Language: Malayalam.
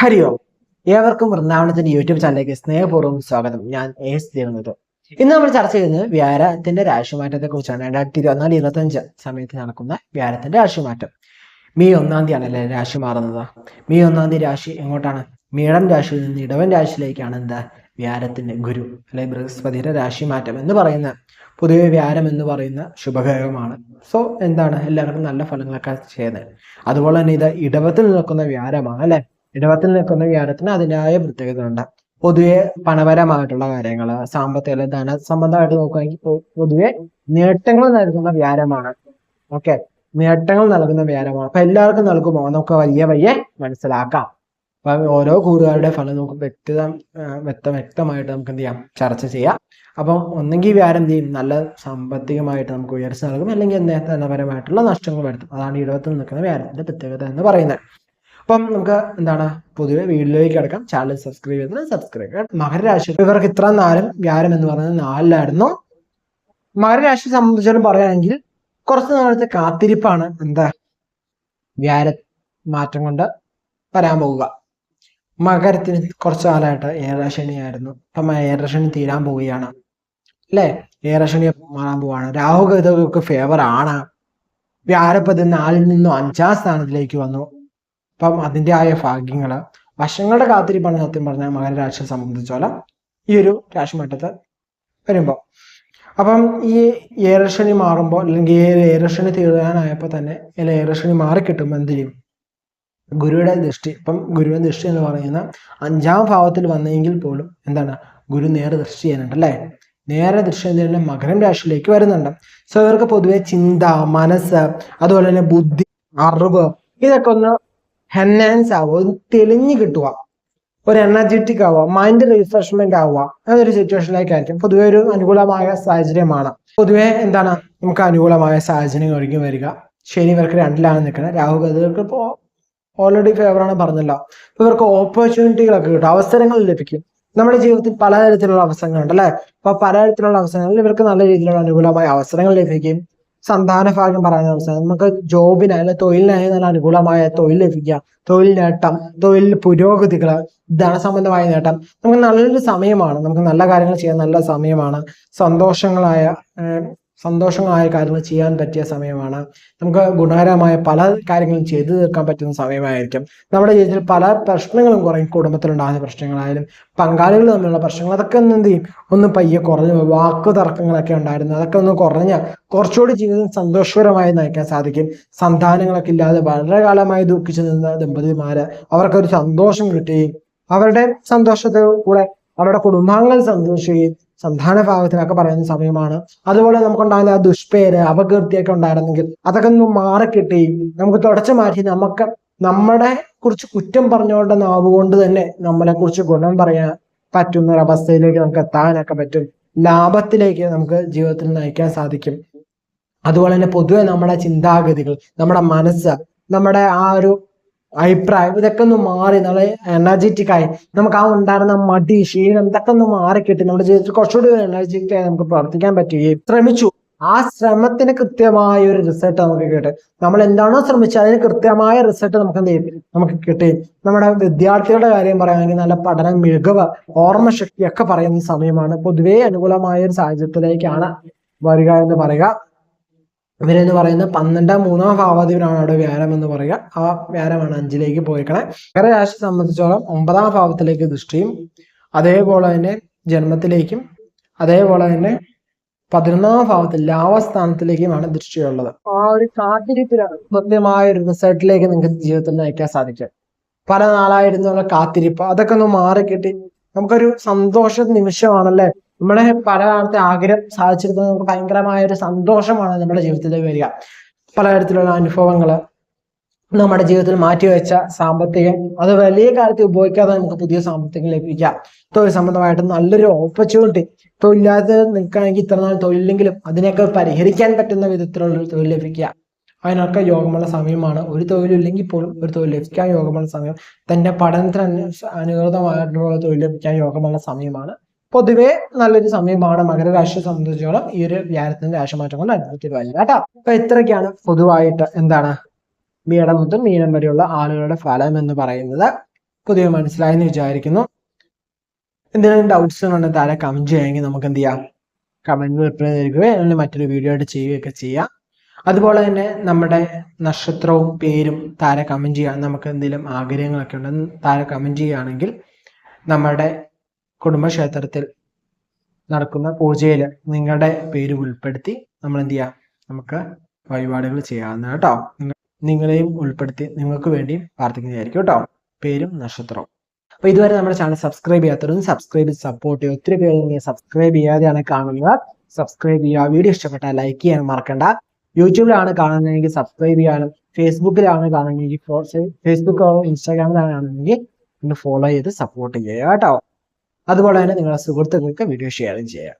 ഹരി ഓം ഏവർക്കും വൃന്ദാവനത്തിന്റെ യൂട്യൂബ് ചാനലിലേക്ക് സ്നേഹപൂർവം സ്വാഗതം. ഞാൻ എസ് ദേവനത് ഇന്ന് നമ്മൾ ചർച്ച ചെയ്യുന്നത് വ്യാരത്തിന്റെ രാശിമാറ്റത്തെ കുറിച്ചാണ് രണ്ടായിരത്തി ഇരുപത്തിനാല് ഇരുപത്തഞ്ച് സമയത്ത് നടക്കുന്ന വ്യാരത്തിന്റെ രാശിമാറ്റം. മെയ് ഒന്നാം തീയതി ആണല്ലേ രാശി മാറുന്നത്? മെയ് ഒന്നാം തീയതി രാശി എങ്ങോട്ടാണ്? മീടം രാശിയിൽ നിന്ന് ഇടവൻ രാശിയിലേക്കാണ് എന്താ? വ്യാരത്തിന്റെ ഗുരു അല്ലെ ബൃഹസ്പതിയുടെ രാശിമാറ്റം എന്ന് പറയുന്ന പൊതുവെ വ്യാരം എന്ന് പറയുന്ന ശുഭഗ്രഹമാണ്. സോ എന്താണ്? എല്ലാവർക്കും നല്ല ഫലങ്ങളൊക്കെ ചെയ്യുന്നത്. അതുപോലെ തന്നെ ഇത് ഇടവത്തിൽ നിൽക്കുന്ന വ്യാരമാണ് അല്ലെ? ഇടവത്തിൽ നിൽക്കുന്ന വ്യാപാരത്തിന് അതിന്റെതായ പ്രത്യേകത ഉണ്ട്. പൊതുവെ പണപരമായിട്ടുള്ള കാര്യങ്ങൾ സാമ്പത്തിക ധന സംബന്ധമായിട്ട് നോക്കുകയാണെങ്കിൽ പൊതുവെ നേട്ടങ്ങൾ നൽകുന്ന വ്യാരമാണ് ഓക്കെ നേട്ടങ്ങൾ നൽകുന്ന വ്യാരമാണ് അപ്പൊ എല്ലാവർക്കും നൽകുമോ? നമുക്ക് വലിയ വയ്യെ മനസ്സിലാക്കാം. അപ്പൊ ഓരോ കൂറുകാരുടെ ഫലം നമുക്ക് വ്യക്തിത വ്യക്ത വ്യക്തമായിട്ട് നമുക്ക് എന്ത് ചെയ്യാം? ചർച്ച ചെയ്യാം. അപ്പം ഒന്നെങ്കിൽ വ്യാരം എന്ത് ചെയ്യും? നല്ല സാമ്പത്തികമായിട്ട് നമുക്ക് ഉയർച്ച നൽകും. അല്ലെങ്കിൽ ധനപരമായിട്ടുള്ള നഷ്ടങ്ങൾ വരുത്തും. അതാണ് ഇടവത്തിൽ നിൽക്കുന്ന വ്യാരത്തിന്റെ പ്രത്യേകത എന്ന് പറയുന്നത്. അപ്പം നമുക്ക് എന്താണ്? പൊതുവെ വീഡിയോയിലേക്ക് കിടക്കാം. ചാനൽ സബ്സ്ക്രൈബ് ചെയ്തത് സബ്സ്ക്രൈബ് മകരരാശി ഇവർക്ക് ഇത്ര നാലും വ്യാരം എന്ന് പറയുന്നത് നാലിലായിരുന്നു. മകരരാശി സംബന്ധിച്ചിടത്തോളം പറയുകയാണെങ്കിൽ കുറച്ച് നാളത്തെ കാത്തിരിപ്പാണ് എന്താ? വ്യാര മാറ്റം കൊണ്ട് വരാൻ പോവുക. മകരത്തിന് കുറച്ച് കാലമായിട്ട് അപ്പം ഏഴരശനി തീരാൻ പോവുകയാണ്. അല്ലേ? ഏഴരശനി മാറാൻ പോവാണ് രാഹുഗതകൾക്ക് ഫേവർ ആണ്. വ്യാരപ്പതി നാലിൽ നിന്നും അഞ്ചാം സ്ഥാനത്തിലേക്ക് വന്നു. അപ്പം അതിന്റെ ആയ ഭാഗ്യങ്ങൾ വശങ്ങളുടെ കാത്തിരിപ്പാണ് സത്യം പറഞ്ഞാൽ മകരരാശിയെ സംബന്ധിച്ചോളം ഈ ഒരു രാശിമട്ടത്ത് വരുമ്പോൾ അപ്പം ഈ ഏറശനി മാറുമ്പോൾ അല്ലെങ്കിൽ ഏറശനി തീരാനായപ്പോൾ തന്നെ ഇല്ല ഏറശനി മാറിക്കിട്ടുമ്പോൾ എന്ത് ചെയ്യും? ഗുരുവിടെ ദൃഷ്ടി. ഇപ്പം ഗുരുവിന്റെ ദൃഷ്ടി എന്ന് പറയുന്ന അഞ്ചാം ഭാവത്തിൽ വന്നെങ്കിൽ പോലും എന്താണ്? ഗുരു നേരെ ദൃഷ്ടി ചെയ്യുന്നുണ്ട് അല്ലേ? നേരെ ചെയ്യുന്നതിന് മകരം രാശിയിലേക്ക് വരുന്നുണ്ട്. സോ ഇവർക്ക് പൊതുവെ ചിന്ത മനസ്സ് അതുപോലെ തന്നെ ബുദ്ധി അറിവ് ഇതൊക്കെ ഒന്ന് ഹെന്നാൻസ് ആവുക. ഒന്ന് തെളിഞ്ഞു കിട്ടുക. ഒരു എനർജറ്റിക് ആവുക. മൈൻഡ് റിഫ്രഷ്മെന്റ് ആവുക. അതൊരു സിറ്റുവേഷനിലേക്കായിരിക്കും പൊതുവെ ഒരു അനുകൂലമായ സാഹചര്യമാണ്. പൊതുവെ എന്താണ്? നമുക്ക് അനുകൂലമായ സാഹചര്യം ഒരുങ്ങി വരിക. ശനി ഇവർക്ക് രണ്ടിലാണ് നിൽക്കുന്നത്. രാഹു ഗതികൾക്ക് ഇപ്പോൾ ഓൾറെഡി ഫേവറാണ് പറഞ്ഞല്ലോ. അപ്പൊ ഇവർക്ക് ഓപ്പർച്യൂണിറ്റികളൊക്കെ കിട്ടും. അവസരങ്ങൾ ലഭിക്കും. നമ്മുടെ ജീവിതത്തിൽ പലതരത്തിലുള്ള അവസരങ്ങളുണ്ട് അല്ലെ? അപ്പൊ പലതരത്തിലുള്ള അവസരങ്ങളിൽ ഇവർക്ക് നല്ല രീതിയിലുള്ള അനുകൂലമായ അവസരങ്ങൾ ലഭിക്കും. സന്താന ഭാഗ്യം പറയുന്ന അവസരം നമുക്ക് ജോബിനായാലും തൊഴിലിനായാലും നല്ല അനുകൂലമായ തൊഴിൽ ലഭിക്കുക. തൊഴിൽ നേട്ടം തൊഴിൽ പുരോഗതികൾ ധനസംബന്ധമായ നേട്ടം. നമുക്ക് നല്ലൊരു സമയമാണ്. നമുക്ക് നല്ല കാര്യങ്ങൾ ചെയ്യാൻ നല്ല സമയമാണ്. സന്തോഷങ്ങളായ ഏഹ്, സന്തോഷങ്ങളായ കാര്യങ്ങൾ ചെയ്യാൻ പറ്റിയ സമയമാണ്. നമുക്ക് ഗുണകരമായ പല കാര്യങ്ങളും ചെയ്തു തീർക്കാൻ പറ്റുന്ന സമയമായിരിക്കും. നമ്മുടെ ജീവിതത്തിൽ പല പ്രശ്നങ്ങളും കുറയും. കുടുംബത്തിലുണ്ടാകുന്ന പ്രശ്നങ്ങളായാലും പങ്കാളികൾ തമ്മിലുള്ള പ്രശ്നങ്ങൾ അതൊക്കെ ഒന്ന് എന്ത് ചെയ്യും? ഒന്ന് പയ്യെ കുറഞ്ഞു വാക്ക് വാക്കു തർക്കങ്ങളൊക്കെ ഉണ്ടായിരുന്നു. അതൊക്കെ ഒന്ന് കുറഞ്ഞ കുറച്ചുകൂടി ജീവിതം സന്തോഷകരമായി നയിക്കാൻ സാധിക്കും. സന്താനങ്ങളൊക്കെ ഇല്ലാതെ വളരെ കാലമായി ദുഃഖിച്ചു നിന്ന ദമ്പതിമാര് അവർക്കൊരു സന്തോഷം കിട്ടുകയും അവരുടെ സന്തോഷത്തെ കൂടെ അവരുടെ കുടുംബാംഗങ്ങൾ സന്തോഷിക്കുകയും സന്താന ഭാവത്തിനൊക്കെ പറയുന്ന സമയമാണ്. അതുപോലെ നമുക്കുണ്ടാകുന്ന ആ ദുഷ്പേര് അപകീർത്തിയൊക്കെ ഉണ്ടായിരുന്നെങ്കിൽ അതൊക്കെ ഒന്ന് മാറിക്കിട്ടുകയും നമുക്ക് തുടച്ചു മാറ്റി നമുക്ക് നമ്മളെ കുറിച്ച് കുറ്റം പറഞ്ഞുകൊണ്ട് നാവുകൊണ്ട് തന്നെ നമ്മളെ കുറിച്ച് ഗുണം പറയാൻ പറ്റുന്ന ഒരു അവസ്ഥയിലേക്ക് നമുക്ക് എത്താനൊക്കെ പറ്റും. ലാഭത്തിലേക്ക് നമുക്ക് ജീവിതത്തിൽ നയിക്കാൻ സാധിക്കും. അതുപോലെ തന്നെ പൊതുവെ നമ്മുടെ ചിന്താഗതികൾ നമ്മുടെ മനസ്സ് നമ്മുടെ ആ ഒരു അഭിപ്രായം. ഇതൊക്കെ ഒന്ന് മാറി നമ്മളെ എനർജറ്റിക് ആയി. നമുക്ക് ആ ഉണ്ടായിരുന്ന മടി ക്ഷീണം ഇതൊക്കെ ഒന്ന് മാറി കിട്ടി. നമ്മുടെ ജീവിതത്തിൽ കുറച്ചുകൂടി എനർജറ്റിക് ആയി നമുക്ക് പ്രവർത്തിക്കാൻ പറ്റുകയും ശ്രമിച്ചു. ആ ശ്രമത്തിന് കൃത്യമായ ഒരു റിസൾട്ട് നമുക്ക് കിട്ടി. നമ്മൾ എന്താണോ ശ്രമിച്ചത് അതിന് കൃത്യമായ റിസൾട്ട് നമുക്ക് എന്ത് ചെയ്യും? നമുക്ക് കിട്ടി. നമ്മുടെ വിദ്യാർത്ഥികളുടെ കാര്യം പറയുകയാണെങ്കിൽ നല്ല പഠന മികവ് ഓർമ്മശക്തി ഒക്കെ പറയുന്ന സമയമാണ്. പൊതുവേ അനുകൂലമായ ഒരു സാഹചര്യത്തിലേക്കാണ് വരിക എന്ന് പറയുക. ഇവരെന്ന് പറയുന്ന പന്ത്രണ്ടാം മൂന്നാം ഭാവാധിപനാണ് അവിടെ വ്യാരം എന്ന് പറയുക. ആ വ്യാരമാണ് അഞ്ചിലേക്ക് പോയിക്കണേ. മകരരാശി സംബന്ധിച്ചോളം ഒമ്പതാം ഭാവത്തിലേക്ക് ദൃഷ്ടിയും അതേപോലെ തന്നെ ജന്മത്തിലേക്കും അതേപോലെ തന്നെ പതിനൊന്നാം ഭാവത്തിൽ ലാവസ്ഥാനത്തിലേക്കുമാണ് ദൃഷ്ടിയുള്ളത്. ആ ഒരു കാത്തിരിപ്പിലാണ് കൃത്യമായ ഒരു റിസൾട്ടിലേക്ക് നിങ്ങൾക്ക് ജീവിതത്തിൽ നയിക്കാൻ സാധിക്കും പല നാളായിരുന്നുള്ള കാത്തിരിപ്പ്. അതൊക്കെ ഒന്ന് മാറിക്കിട്ടി. നമുക്കൊരു സന്തോഷ നിമിഷമാണല്ലേ? നമ്മളെ പല കാലത്തെ ആഗ്രഹം സാധിച്ചെടുക്കുന്നത് നമുക്ക് ഭയങ്കരമായ ഒരു സന്തോഷമാണ് നമ്മുടെ ജീവിതത്തിൽ വരിക. പലതരത്തിലുള്ള അനുഭവങ്ങൾ നമ്മുടെ ജീവിതത്തിൽ മാറ്റിവെച്ച സാമ്പത്തികം അത് വലിയ കാലത്ത് ഉപയോഗിക്കാതെ നമുക്ക് പുതിയ സാമ്പത്തികം ലഭിക്കാം തൊഴിൽ സംബന്ധമായിട്ട് നല്ലൊരു ഓപ്പർച്യൂണിറ്റി തൊഴിലില്ലാതെ നിൽക്കുകയാണെങ്കിൽ ഇത്ര നാൾ തൊഴിലെങ്കിലും അതിനെയൊക്കെ പരിഹരിക്കാൻ പറ്റുന്ന വിധത്തിലുള്ള ഒരു തൊഴിൽ ലഭിക്കുക. അതിനൊക്കെ യോഗമുള്ള സമയമാണ്. ഒരു തൊഴിലില്ലെങ്കിൽ പോലും ഒരു തൊഴിൽ ലഭിക്കാൻ യോഗമുള്ള സമയം. തന്റെ പഠനത്തിന് അനു- അനുകൃതമായിട്ടുള്ള തൊഴിൽ ലഭിക്കാൻ യോഗമുള്ള സമയമാണ്. പൊതുവെ നല്ലൊരു സമയമാണ് മകരരാശിയെ സംബന്ധിച്ചോളം ഈ ഒരു വ്യാഴത്തിന്റെ രാശിമാറ്റം കൊണ്ട് അനുഭവത്തിൽ വരിക കേട്ടോ. അപ്പൊ ഇത്രയൊക്കെയാണ് പൊതുവായിട്ട് എന്താണ് മീടം മുതൽ മീനം വരെയുള്ള ആളുകളുടെ ഫലം എന്ന് പറയുന്നത്. പൊതുവെ മനസ്സിലായെന്ന് വിചാരിക്കുന്നു. എന്തെങ്കിലും ഡൗട്ട്സ് ഉണ്ടെങ്കിൽ താഴെ കമന്റ് ചെയ്യാമെങ്കിൽ നമുക്ക് എന്ത് ചെയ്യാം? കമന്റ് റിപ്ലൈ നൽകുകയോ അല്ലെങ്കിൽ മറ്റൊരു വീഡിയോ ആയിട്ട് ചെയ്യുകയൊക്കെ ചെയ്യാം. അതുപോലെ തന്നെ നമ്മുടെ നക്ഷത്രവും പേരും താഴെ കമന്റ് ചെയ്യാൻ നമുക്ക് എന്തെങ്കിലും ആഗ്രഹങ്ങളൊക്കെ ഉണ്ടെങ്കിൽ താഴെ കമന്റ് ചെയ്യുകയാണെങ്കിൽ നമ്മുടെ കുടുംബക്ഷേത്രത്തിൽ നടക്കുന്ന പൂജയിൽ നിങ്ങളുടെ പേര് ഉൾപ്പെടുത്തി നമ്മൾ എന്ത് ചെയ്യാം? നമുക്ക് വഴിപാടുകൾ ചെയ്യാവുന്ന കേട്ടോ. നിങ്ങളെയും ഉൾപ്പെടുത്തി നിങ്ങൾക്ക് വേണ്ടിയും പ്രാർത്ഥിക്കുന്നതായിരിക്കും കേട്ടോ. പേരും നക്ഷത്രവും. അപ്പൊ ഇതുവരെ നമ്മുടെ ചാനൽ സബ്സ്ക്രൈബ് ചെയ്യാത്തവരും സബ്സ്ക്രൈബ് സപ്പോർട്ട് ചെയ്യുക. ഒത്തിരി പേര് സബ്സ്ക്രൈബ് ചെയ്യാതെയാണ് കാണുന്നത്. സബ്സ്ക്രൈബ് ചെയ്യുക. വീഡിയോ ഇഷ്ടപ്പെട്ടാൽ ലൈക്ക് ചെയ്യാൻ മറക്കണ്ട. യൂട്യൂബിലാണ് കാണുന്നതെങ്കിൽ സബ്സ്ക്രൈബ് ചെയ്യാനും ഫേസ്ബുക്കിലാണ് കാണുന്നതെങ്കിൽ ഫേസ്ബുക്കോ ഇൻസ്റ്റാഗ്രാമിലാണ് കാണുന്നതെങ്കിൽ ഒന്ന് ഫോളോ ചെയ്ത് സപ്പോർട്ട് ചെയ്യുക കേട്ടോ. അതുപോലെ തന്നെ നിങ്ങളുടെ സുഹൃത്തുക്കൾക്ക് വീഡിയോ ഷെയറും ചെയ്യുക